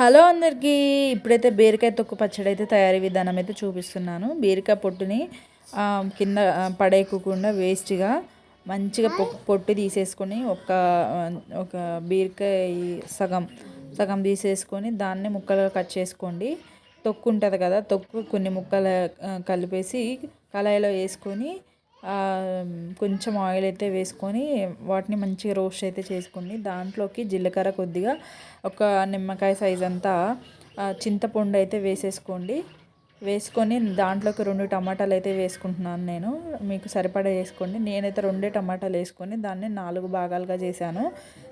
Hello అందరికీ. ఇప్పుడైతే బీరకాయ తొక్కు పచ్చడి అయితే తయారీ విధానం అయితే చూపిస్తున్నాను. బీరకాయ పొట్టుని కింద పడేయకుండా వేస్ట్గా మంచిగా పొట్టు తీసేసుకొని ఒక ఒక బీరకాయ సగం సగం తీసేసుకొని దాన్ని ముక్కలుగా కట్ చేసుకోండి. తొక్కు ఉంటుంది కదా తొక్కు కొన్ని ముక్కలు కలిపేసి కళాయిలో వేసుకొని కొంచెం ఆయిల్ అయితే వేసుకొని వాటిని మంచిగా రోస్ట్ అయితే చేసుకోండి దాంట్లోకి జీలకర్ర కొద్దిగా ఒక నిమ్మకాయ సైజ్ అంతా చింతపండు అయితే వేసేసుకోండి. వేసుకొని దాంట్లోకి రెండు టమాటాలు అయితే వేసుకుంటున్నాను నేను. మీకు సరిపడా వేసుకోండి. నేనైతే రెండే టమాటాలు వేసుకొని దాన్ని నాలుగు భాగాలుగా చేశాను.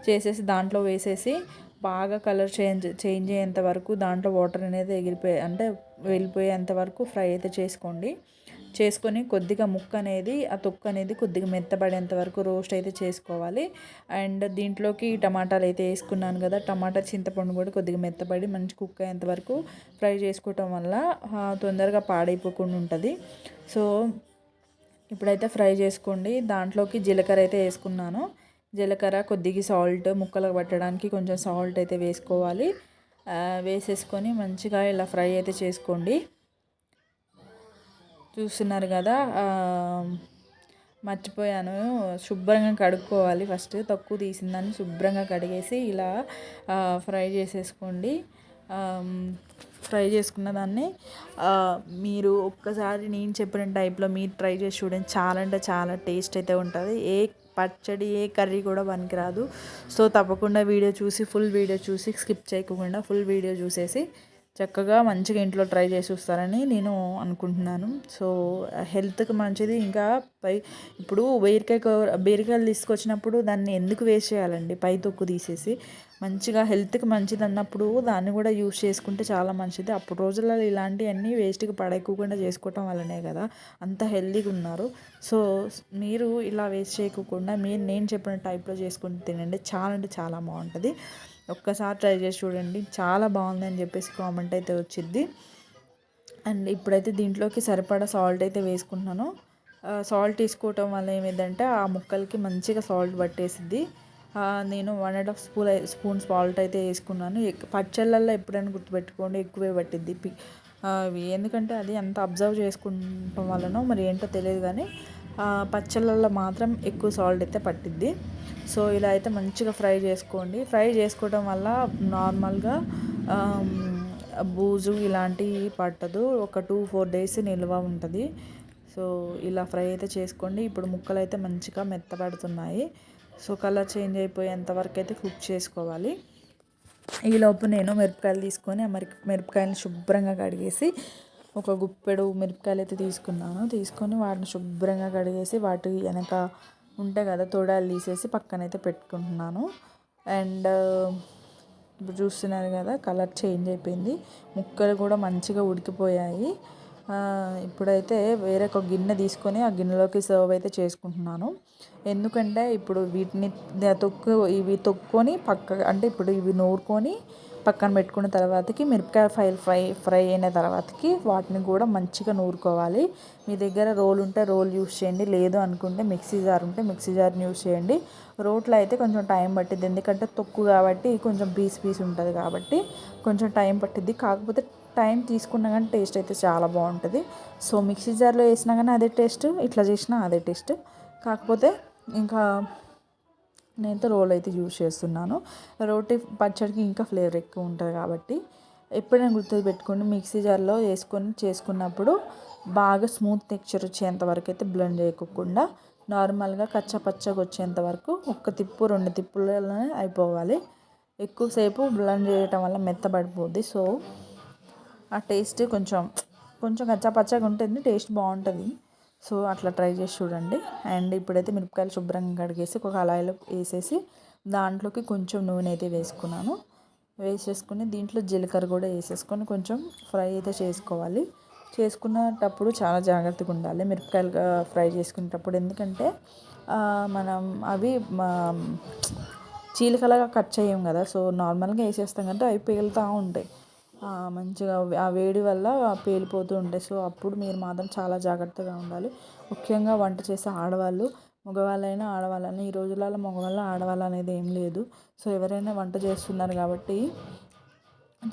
చేసేసి దాంట్లో వేసేసి బాగా కలర్ చేంజ్ చేంజ్ అయ్యేంత వరకు దాంట్లో వాటర్ అనేది ఎగిరిపోయే అంటే వెళ్ళిపోయేంత వరకు ఫ్రై అయితే చేసుకోండి. చేసుకొని కొద్దిగా ముక్క అనేది ఆ తొక్కు అనేది కొద్దిగా మెత్తబడేంత వరకు రోస్ట్ అయితే చేసుకోవాలి. అండ్ దీంట్లోకి టమాటాలు అయితే వేసుకున్నాను కదా టమాటా చింతపండు కూడా కొద్దిగా మెత్తబడి మంచి కుక్ అయ్యేంత వరకు ఫ్రై చేసుకోవటం వల్ల తొందరగా పాడైపోకుండా ఉంటుంది. సో ఇప్పుడైతే ఫ్రై చేసుకోండి. దాంట్లోకి జీలకర్ర అయితే వేసుకున్నాను. జీలకర్ర కొద్దిగా సాల్ట్ ముక్కలకు పట్టడానికి కొంచెం సాల్ట్ అయితే వేసుకోవాలి. వేసేసుకొని మంచిగా ఇలా ఫ్రై అయితే చేసుకోండి. చూస్తున్నారు కదా మర్చిపోయాను. శుభ్రంగా కడుక్కోవాలి ఫస్ట్. తక్కువ తీసిందని శుభ్రంగా కడిగేసి ఇలా ఫ్రై చేసేసుకోండి. ఫ్రై చేసుకున్న దాన్ని మీరు ఒక్కసారి నేను చెప్పిన టైప్లో మీరు ట్రై చేసి చూడండి. చాలా అంటే చాలా టేస్ట్ అయితే ఉంటుంది. ఏ పచ్చడి ఏ కర్రీ కూడా పనికిరాదు. సో తప్పకుండా వీడియో చూసి ఫుల్ వీడియో చూసి స్కిప్ చేయకుండా ఫుల్ వీడియో చూసేసి చక్కగా మంచిగా ఇంట్లో ట్రై చేసి వస్తారని నేను అనుకుంటున్నాను. సో హెల్త్కి మంచిది. ఇంకా పై ఇప్పుడు బీరకాయ కూర బీరకాయలు తీసుకొచ్చినప్పుడు దాన్ని ఎందుకు వేస్ట్ చేయాలండి? పై తొక్కు తీసేసి. మంచిగా హెల్త్కి మంచిది అన్నప్పుడు దాన్ని కూడా యూస్ చేసుకుంటే చాలా మంచిది. అప్పుడు రోజులలో ఇలాంటివన్నీ వేస్ట్గా పడేయకుండా చేసుకోవటం వల్లనే కదా అంత హెల్తీగా ఉన్నారు. సో మీరు ఇలా వేస్ట్ చేయకుండా మీరు నేను చెప్పిన టైప్లో చేసుకుని తినండి. చాలా అంటే చాలా బాగుంటుంది. ఒక్కసారి ట్రై చేసి చూడండి. చాలా బాగుంది అని చెప్పేసి కామెంట్ అయితే వచ్చింది అండ్ ఇప్పుడైతే దీంట్లోకి సరిపడా సాల్ట్ అయితే వేసుకుంటున్నాను. సాల్ట్ తీసుకోవటం వల్ల ఏమైందంటే ఆ ముక్కలకి మంచిగా సాల్ట్ పట్టేసిద్ది. నేను one and half spoon spoon salt అయితే వేసుకున్నాను. పచ్చళ్ళల్లో ఎప్పుడైనా గుర్తుపెట్టుకోండి ఎక్కువే పట్టిద్ది. ఎందుకంటే అది అంత అబ్జర్వ్ చేసుకుంటాం వలనో మరి ఏంటో తెలియదు కానీ పచ్చళ్ళల్లో మాత్రం ఎక్కువ సాల్ట్ అయితే పట్టిద్ది. సో ఇలా అయితే మంచిగా ఫ్రై చేసుకోండి. ఫ్రై చేసుకోవడం వల్ల నార్మల్గా బూజు ఇలాంటివి పట్టదు. ఒక టూ ఫోర్ డేస్ నిల్వ ఉంటుంది. సో ఇలా ఫ్రై అయితే చేసుకోండి. ఇప్పుడు ముక్కలు అయితే మంచిగా మెత్తబడుతున్నాయి. సో కలర్ చేంజ్ అయిపోయేంత వరకు అయితే కుక్ చేసుకోవాలి. ఈలోపు నేను మిరపకాయలు తీసుకొని ఆ మిరప మిరపకాయలు శుభ్రంగా కడిగేసి ఒక గుప్పెడు మిరపకాయలు అయితే తీసుకున్నాను. తీసుకొని వాటిని శుభ్రంగా కడిగేసి వాటి వెనక ఉంటాయి కదా తోడాలు తీసేసి పక్కనైతే పెట్టుకుంటున్నాను. అండ్ ఇప్పుడు చూస్తున్నారు కదా కలర్ చేంజ్ అయిపోయింది. ముక్కలు కూడా మంచిగా ఉడికిపోయాయి. ఇప్పుడైతే వేరే ఒక గిన్నె తీసుకొని ఆ గిన్నెలోకి సర్వ్ అయితే చేసుకుంటున్నాను. ఎందుకంటే ఇప్పుడు వీటిని తొక్కు ఇవి తొక్కుని పక్క అంటే ఇప్పుడు ఇవి నూరుకొని పక్కన పెట్టుకున్న తర్వాతకి మిరపకాయ ఫ్రై ఫ్రై ఫ్రై అయిన తర్వాతకి వాటిని కూడా మంచిగా నూరుకోవాలి. మీ దగ్గర రోల్ ఉంటే రోల్ యూస్ చేయండి లేదు అనుకుంటే మిక్సీ జార్ ఉంటే మిక్సీ జార్ని యూస్ చేయండి. రోట్లో అయితే కొంచెం టైం పట్టిద్ది ఎందుకంటే తొక్కు కాబట్టి కొంచెం పీస్ పీస్ ఉంటుంది కాబట్టి కొంచెం టైం పట్టిద్ది. కాకపోతే టైం తీసుకున్నా కానీ టేస్ట్ అయితే చాలా బాగుంటుంది. సో మిక్సీ జార్లో వేసినా కానీ అదే టేస్ట్ ఇట్లా చేసినా అదే టేస్ట్. కాకపోతే ఇంకా నేనైతే రోల్ అయితే యూజ్ చేస్తున్నాను. రోటి పచ్చడికి ఇంకా ఫ్లేవర్ ఎక్కువ ఉంటుంది కాబట్టి ఎప్పుడైనా గుర్తు పెట్టుకోండి. మిక్సీ జార్లో వేసుకొని చేసుకున్నప్పుడు బాగా స్మూత్ టెక్చర్ వచ్చేంత వరకు అయితే బ్లెండ్ చేయకుండా నార్మల్గా కచ్చా పచ్చగా వచ్చేంత వరకు ఒక్క తిప్పు రెండు తిప్పులలోనే అయిపోవాలి. ఎక్కువసేపు బ్లెండ్ చేయటం వల్ల మెత్తబడిపోద్ది సో ఆ టేస్ట్ కొంచెం కొంచెం కచ్చా పచ్చగా ఉంటుంది. టేస్ట్ బాగుంటుంది. సో అట్లా ట్రై చేసి చూడండి. అండ్ ఇప్పుడైతే మిరపకాయలు శుభ్రంగా కడిగేసి ఒక కళాయిలో వేసేసి దాంట్లోకి కొంచెం నూనె అయితే వేసుకున్నాను. వేసేసుకుని దీంట్లో జీలకర్ర కూడా వేసేసుకొని కొంచెం ఫ్రై అయితే చేసుకోవాలి. చేసుకునేటప్పుడు చాలా జాగ్రత్తగా ఉండాలి మిరపకాయలు ఫ్రై చేసుకునేటప్పుడు. ఎందుకంటే మనం అవి మా- చీలికలాగా కట్ చేయం కదా. సో నార్మల్గా వేసేస్తాం కంటే అవి పేలుతూ ఉంటాయి. మంచిగా ఆ వేడి వల్ల పేలిపోతూ ఉంటాయి సో అప్పుడు మీరు మాత్రం చాలా జాగ్రత్తగా ఉండాలి. ముఖ్యంగా వంట చేసే ఆడవాళ్ళు మగవాళ్ళైనా ఆడవాళ్ళైనా ఈ రోజులలో మగవాళ్ళ ఆడవాళ్ళు అనేది ఏం లేదు. సో ఎవరైనా వంట చేస్తున్నారు కాబట్టి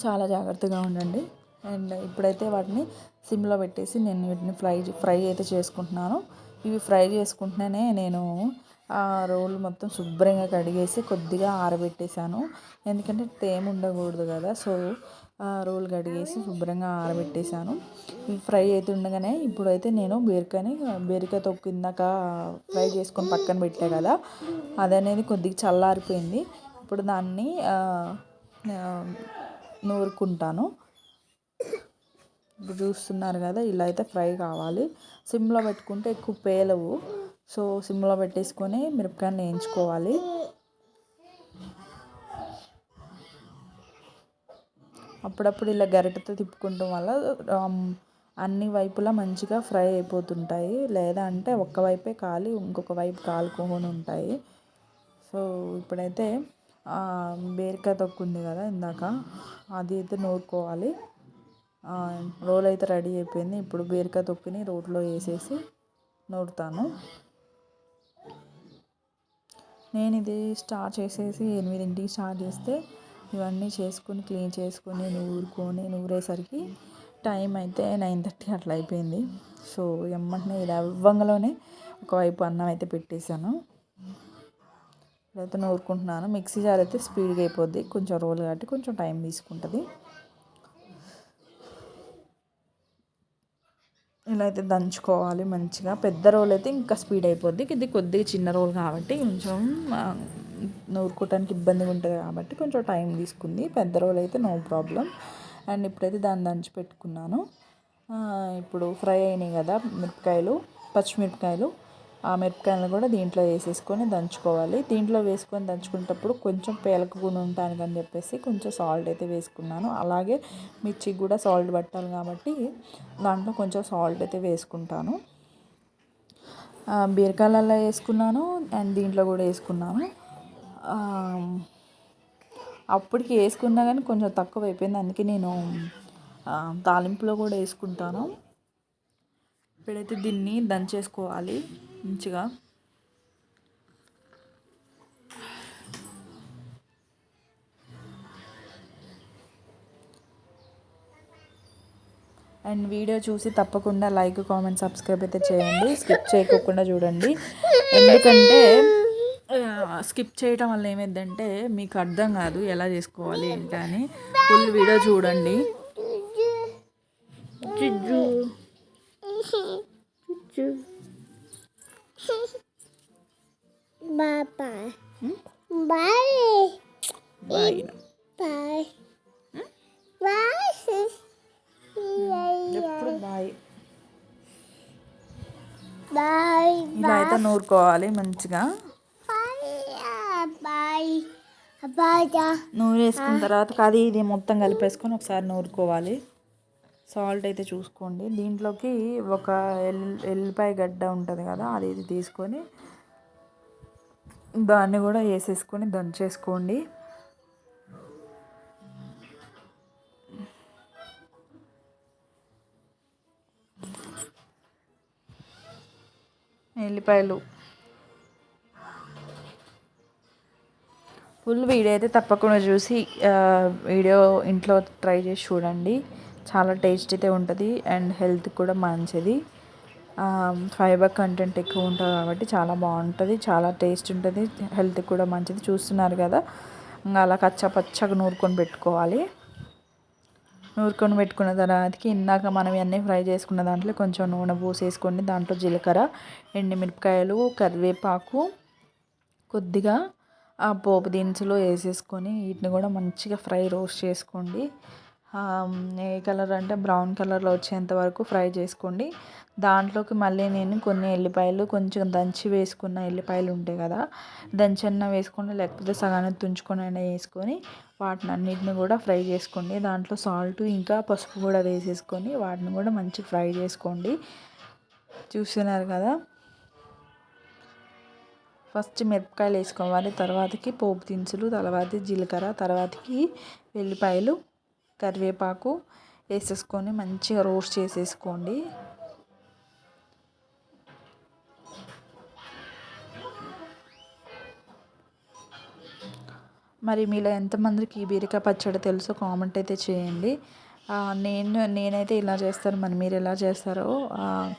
చాలా జాగ్రత్తగా ఉండండి. అండ్ ఇప్పుడైతే వాటిని సిమ్లో పెట్టేసి నేను వీటిని ఫ్రై ఫ్రై అయితే చేసుకుంటున్నాను. ఇవి ఫ్రై చేసుకుంటేనే నేను ఆ రోల్ మొత్తం శుభ్రంగా కడిగేసి కొద్దిగా ఆరబెట్టేశాను. ఎందుకంటే తేమ ఉండకూడదు కదా. సో రోల్ కడిగేసి శుభ్రంగా ఆరబెట్టేశాను. ఫ్రై అయితే ఉండగానే ఇప్పుడైతే నేను బీరకాయని బీరకాయ తొక్కు ఇందాక ఫ్రై చేసుకొని పక్కన పెట్టా కదా అది అనేది కొద్దిగా చల్లారిపోయింది. ఇప్పుడు దాన్ని నూరుకుంటాను. ఇప్పుడు చూస్తున్నారు కదా ఇలా అయితే ఫ్రై కావాలి. సిమ్లో పెట్టుకుంటే ఎక్కువ పేలవు. సో సిమ్లో పెట్టేసుకొని మిరపకాయని వేయించుకోవాలి. అప్పుడప్పుడు ఇలా గరిటెతో తిప్పుకుంటాం వల్ల అన్ని వైపులా మంచిగా ఫ్రై అయిపోతుంటాయి. లేదా అంటే ఒక్క వైపే కాలి ఇంకొక వైపు కాలుకోని ఉంటాయి. సో ఇప్పుడైతే బీరకాయ తొక్కు ఉంది కదా ఇందాక అది అయితే నూరుకోవాలి. రోల్ అయితే రెడీ అయిపోయింది. ఇప్పుడు బీరకాయ తొక్కుని రోట్లో వేసేసి నూరుతాను. నేను ఇది స్టార్ట్ చేసేసి ఎనిమిదింటికి స్టార్ట్ చేస్తే ఇవన్నీ చేసుకొని క్లీన్ చేసుకొని నూరుకొని నూరేసరికి టైం అయితే నైన్ థర్టీ అట్లా అయిపోయింది. సో ఎమ్మటనే ఇది అవ్వంగలోనే ఒకవైపు అన్నం అయితే పెట్టేశాను. ఇప్పుడైతే నూరుకుంటున్నాను మిక్సీ జార్ అయితే స్పీడ్గా అయిపోద్ది. కొంచెం రోల్ కాబట్టి కొంచెం టైం తీసుకుంటుంది. ఇలా అయితే దంచుకోవాలి మంచిగా. పెద్ద రోల్ అయితే ఇంకా స్పీడ్ అయిపోద్ది. ఇది కొద్దిగా చిన్న రోల్ కాబట్టి కొంచెం నూరుకోవటానికి ఇబ్బందిగా ఉంటుంది కాబట్టి కొంచెం టైం తీసుకుంది. పెద్ద రోల్ అయితే నో ప్రాబ్లం. అండ్ ఇప్పుడైతే దాన్ని దంచి పెట్టుకున్నాను. ఇప్పుడు ఫ్రై అయినాయి కదా మిరపకాయలు పచ్చిమిరపకాయలు. ఆ మిరపకాయలను కూడా దీంట్లో వేసేసుకొని దంచుకోవాలి. దీంట్లో వేసుకొని దంచుకునేటప్పుడు కొంచెం పేలకకుండా ఉంటానికి అని చెప్పేసి కొంచెం సాల్ట్ అయితే వేసుకున్నాను. అలాగే మిర్చికి కూడా సాల్ట్ పట్టాలి కాబట్టి దాంట్లో కొంచెం సాల్ట్ అయితే వేసుకుంటాను. బీరకాయలలో వేసుకున్నాను అండ్ దీంట్లో కూడా వేసుకున్నాను. అప్పటికి వేసుకున్నా కానీ కొంచెం తక్కువ అయిపోయింది అందుకే నేను తాలింపులో కూడా వేసుకుంటాను. ఇప్పుడైతే దీన్ని దంచేసుకోవాలి మంచిగా. అండ్ వీడియో చూసి తప్పకుండా లైక్ కామెంట్ సబ్స్క్రైబ్ అయితే చేయండి. స్కిప్ చేయకోకుండా చూడండి. ఎందుకంటే స్కిప్ చేయటం వల్ల ఏమైందంటే మీకు అర్థం కాదు ఎలా చేసుకోవాలి ఏంటి అని. ఫుల్ వీడియో చూడండి. బాయ్. ఎప్పుడు బాయ్? Bye. ఇలా అయితే నూరుకోవాలి మంచిగా. Bye. నూరు వేసుకున్న తర్వాత అది ఇది మొత్తం కలిపేసుకొని ఒకసారి నూరుకోవాలి. సాల్ట్ అయితే చూసుకోండి. దీంట్లోకి ఒక ఎల్ ఎల్లిపాయ గడ్డ ఉంటుంది కదా అది ఇది తీసుకొని దాన్ని కూడా వేసేసుకొని దంచేసుకోండి. ఎల్లిపాయలు ఫుల్ వీడియో అయితే తప్పకుండా చూసి వీడియో ఇంట్లో ట్రై చేసి చూడండి. చాలా టేస్ట్ అయితే ఉంటుంది అండ్ హెల్త్ కూడా మంచిది. ఫైబర్ కంటెంట్ ఎక్కువ ఉంటుంది కాబట్టి చాలా బాగుంటుంది చాలా టేస్ట్ ఉంటుంది హెల్త్ కూడా మంచిది. చూస్తున్నారు కదా ఇంకా అలా కచ్చా పచ్చగా నూరుకొని పెట్టుకోవాలి. నూరుకొని పెట్టుకున్న తర్వాతకి ఇందాక మనం ఇవన్నీ ఫ్రై చేసుకున్న దాంట్లో కొంచెం నూనె పోసేసుకొని దాంట్లో జీలకర్ర ఎండుమిరపకాయలు కరివేపాకు కొద్దిగా ఆ పోపు దినుసులు వేసేసుకొని వీటిని కూడా మంచిగా ఫ్రై రోస్ట్ చేసుకోండి. ఏ కలర్ అంటే బ్రౌన్ కలర్లో వచ్చేంత వరకు ఫ్రై చేసుకోండి. దాంట్లోకి మళ్ళీ నేను కొన్ని ఎల్లిపాయలు కొంచెం దంచి వేసుకున్న ఎల్లిపాయలు ఉంటాయి కదా దంచన్న వేసుకోండి లేకపోతే సగానికి తుంచుకొని అయినా వేసుకొని వాటిని అన్నిటిని కూడా ఫ్రై చేసుకోండి. దాంట్లో సాల్ట్ ఇంకా పసుపు కూడా వేసేసుకొని వాటిని కూడా మంచిగా ఫ్రై చేసుకోండి. చూస్తున్నారు కదా? ఫస్ట్ మిరపకాయలు వేసుకోవాలి. తర్వాతకి పోపు దినుసులు తర్వాత జీలకర్ర తర్వాతకి వెల్లిపాయలు కరివేపాకు వేసేసుకొని మంచిగా రోస్ట్ చేసేసుకోండి. మరి మీలో ఎంతమందికి ఈ బీరకాయ పచ్చడి తెలుసో కామెంట్ అయితే చేయండి. నేను నేనైతే ఇలా చేస్తాను మరి మీరు ఎలా చేస్తారో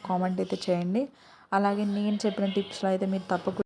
కామెంట్ అయితే చేయండి. అలాగే నేను చెప్పిన టిప్స్లో అయితే మీరు తప్పకుండా